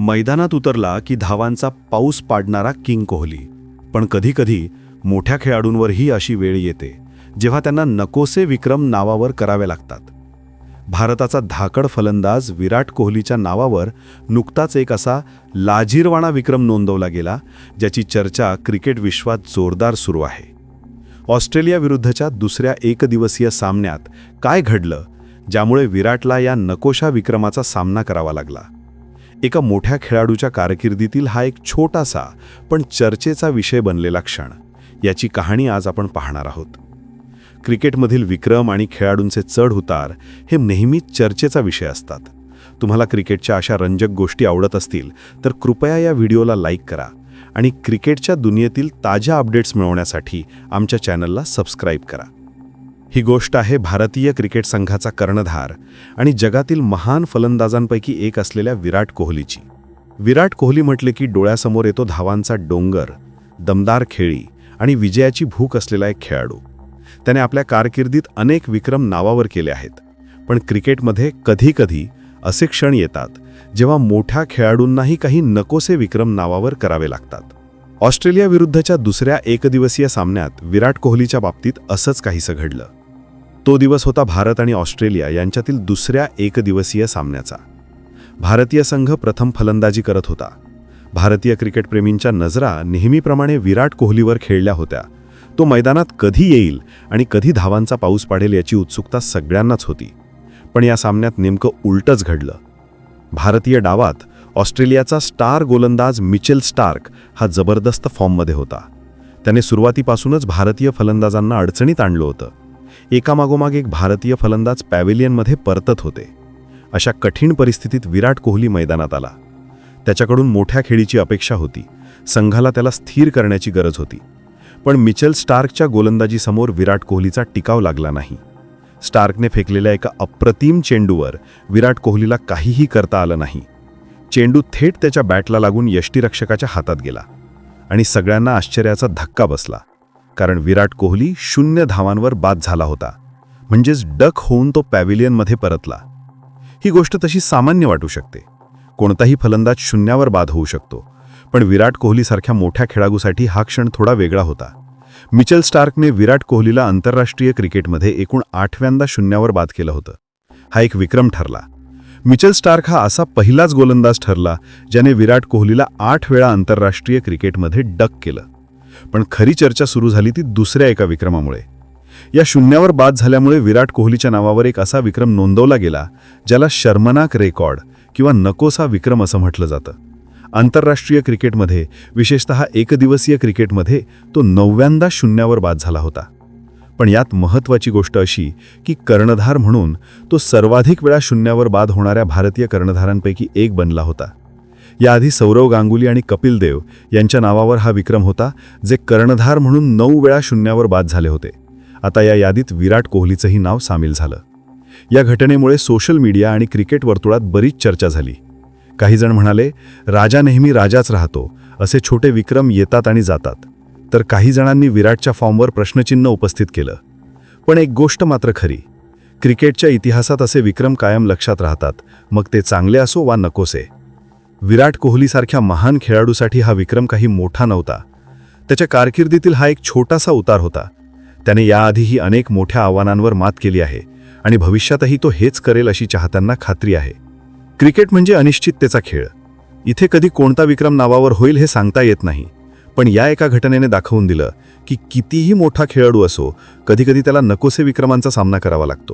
मैदानात उतरला की धावांचा पाऊस पाडणारा किंग कोहली. पण कधीकधी मोठ्या खेळाडूंवरही अशी वेळ येते जेव्हा त्यांना नकोसे विक्रम नावावर करावे लागतात. भारताचा धाकड फलंदाज विराट कोहलीच्या नावावर नुकताच एक असा लाजीरवाणा विक्रम नोंदवला गेला ज्याची चर्चा क्रिकेट विश्वात जोरदार सुरू आहे. ऑस्ट्रेलियाविरुद्धच्या दुसऱ्या एकदिवसीय सामन्यात काय घडलं ज्यामुळे विराटला या नकोशा विक्रमाचा सामना करावा लागला? एका मोठ्या खेळाडूच्या कारकिर्दीतील हा एक छोटासा पण चर्चेचा विषय बनलेला क्षण. याची कहाणी आज आपण पाहणार आहोत. क्रिकेटमधील विक्रम आणि खेळाडूंचे चढ उतार हे नेहमीच चर्चेचा विषय असतात. तुम्हाला क्रिकेटच्या अशा रंजक गोष्टी आवडत असतील तर कृपया या व्हिडिओला लाईक करा आणि क्रिकेटच्या दुनियेतील ताज्या अपडेट्स मिळवण्यासाठी आमच्या चॅनलला सबस्क्राईब करा. ही गोष्ट आहे भारतीय क्रिकेट संघाचा कर्णधार आणि जगातील महान फलंदाजांपैकी एक असलेल्या विराट कोहलीची. विराट कोहली म्हटले की डोळ्यासमोर येतो धावांचा डोंगर दमदार खेळी आणि विजयाची भूक असलेला एक खेळाडू. त्याने आपल्या कारकिर्दीत अनेक विक्रम नावावर केले आहेत पण क्रिकेटमध्ये कधीकधी असे क्षण येतात जेव्हा मोठ्या खेळाडूंनाही काही नकोसे विक्रम नावावर करावे लागतात. ऑस्ट्रेलियाविरुद्धच्या दुसऱ्या एकदिवसीय सामन्यात विराट कोहलीच्या बाबतीत असंच काहीसं घडलं. तो दिवस होता भारत आणि ऑस्ट्रेलिया यांच्यातील दुसऱ्या एकदिवसीय सामन्याचा. भारतीय संघ प्रथम फलंदाजी करत होता. भारतीय क्रिकेटप्रेमींच्या नजरा नेहमीप्रमाणे विराट कोहलीवर खेळल्या होत्या. तो मैदानात कधी येईल आणि कधी धावांचा पाऊस पाडेल याची उत्सुकता सगळ्यांनाच होती. पण या सामन्यात नेमकं उलटच घडलं. भारतीय डावात ऑस्ट्रेलियाचा स्टार गोलंदाज मिचेल स्टार्क हा जबरदस्त फॉर्ममध्ये होता. त्याने सुरुवातीपासूनच भारतीय फलंदाजांना अडचणीत आणलं होतं. एकामागोमाग एक भारतीय फलंदाज पॅव्हिलियनमध्ये परतत होते. अशा कठीण परिस्थितीत विराट कोहली मैदानात आला. त्याच्याकडून मोठ्या खेळीची अपेक्षा होती. संघाला त्याला स्थिर करण्याची गरज होती. पण मिचेल स्टार्कच्या गोलंदाजीसमोर विराट कोहलीचा टिकाव लागला नाही. स्टार्कने फेकलेल्या एका अप्रतिम चेंडूवर विराट कोहलीला काहीही करता आलं नाही. चेंडू थेट त्याच्या बॅटला लागून यष्टीरक्षकाच्या हातात गेला. आणि सगळ्यांना आश्चर्याचा धक्का बसला. कारण विराट कोहली शून्य धावांवर बाद झाला होता. म्हणजेच डक होऊन तो पॅव्हिलियनमध्ये परतला. ही गोष्ट तशी सामान्य वाटू शकते. कोणताही फलंदाज शून्यावर बाद होऊ शकतो. पण विराट कोहलीसारख्या मोठ्या खेळाडूसाठी हा क्षण थोडा वेगळा होता. मिचेल स्टार्कने विराट कोहलीला आंतरराष्ट्रीय क्रिकेटमध्ये एकूण आठव्यांदा शून्यावर बाद केलं होतं. हा एक विक्रम ठरला. मिचेल स्टार्क हा असा पहिलाच गोलंदाज ठरला ज्याने विराट कोहलीला आठ वेळा आंतरराष्ट्रीय क्रिकेटमध्ये डक केलं. पण खरी चर्चा सुरू झाली ती दुसऱ्या एका विक्रमामुळे. या शून्यावर बाद झाल्यामुळे विराट कोहलीच्या नावावर एक असा विक्रम नोंदवला गेला ज्याला शर्मनाक रेकॉर्ड किंवा नकोसा विक्रम असं म्हटलं जातं. आंतरराष्ट्रीय क्रिकेटमध्ये विशेषतः एकदिवसीय क्रिकेटमध्ये तो नवव्यांदा शून्यावर बाद झाला होता. पण यात महत्त्वाची गोष्ट अशी की कर्णधार म्हणून तो सर्वाधिक वेळा शून्यावर बाद होणाऱ्या भारतीय कर्णधारांपैकी एक बनला होता. याआधी सौरव गांगुली आणि कपिल देव यांच्या नावावर हा विक्रम होता जे कर्णधार म्हणून नऊ वेळा शून्यावर बाद झाले होते. आता या यादीत विराट कोहलीचंही नाव सामील झालं. या घटनेमुळे सोशल मीडिया आणि क्रिकेट वर्तुळात बरीच चर्चा झाली. काहीजण म्हणाले राजा नेहमी राजाच राहतो असे छोटे विक्रम येतात आणि जातात. तर काही जणांनी विराटच्या फॉर्मवर प्रश्नचिन्ह उपस्थित केलं. पण एक गोष्ट मात्र खरी क्रिकेटच्या इतिहासात असे विक्रम कायम लक्षात राहतात मग ते चांगले असो वा नकोसे. विराट कोहलीसारख्या महान खेळाडूसाठी हा विक्रम काही मोठा नव्हता. त्याच्या कारकिर्दीतील हा एक छोटासा उतार होता. त्याने याआधीही अनेक मोठ्या आव्हानांवर मात केली आहे आणि भविष्यातही तो हेच करेल अशी चाहत्यांना खात्री आहे. क्रिकेट म्हणजे अनिश्चिततेचा खेळ. इथे कधी कोणता विक्रम नावावर होईल हे सांगता येत नाही. पण या एका घटनेने दाखवून दिलं की कितीही मोठा खेळाडू असो कधीकधी त्याला नकोसे विक्रमांचा सामना करावा लागतो.